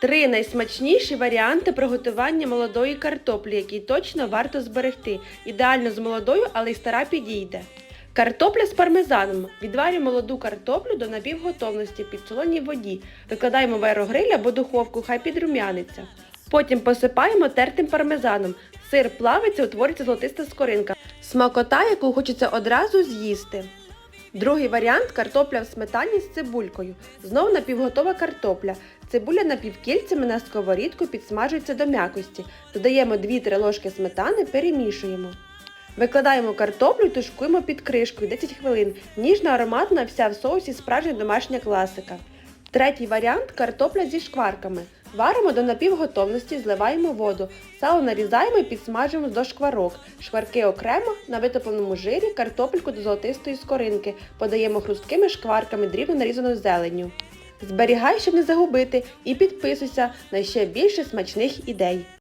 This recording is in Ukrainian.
Три найсмачніші варіанти приготування молодої картоплі, які точно варто зберегти. Ідеально з молодою, але й стара підійде. Картопля з пармезаном. Відварюємо молоду картоплю до напівготовності в підсоленій воді. Викладаємо в аерогриль або духовку, хай підрумяниться. Потім посипаємо тертим пармезаном. Сир плавиться, утворюється золотиста скоринка. Смакота, яку хочеться одразу з'їсти. Другий варіант картопля в сметані з цибулькою. Знову напівготова картопля. Цибуля напівкільцями на сковорідку підсмажується до м'якості. Додаємо 2-3 ложки сметани, перемішуємо. Викладаємо картоплю і тушкуємо під кришкою 10 хвилин. Ніжна ароматна вся в соусі справжня домашня класика. Третій варіант картопля зі шкварками. Варимо до напівготовності, зливаємо воду. Сало нарізаємо і підсмажуємо до шкварок. Шкварки окремо, на витопленому жирі, картопельку до золотистої скоринки. Подаємо хрусткими шкварками дрібно нарізаною зеленню. Зберігай, щоб не загубити, і підписуйся на ще більше смачних ідей.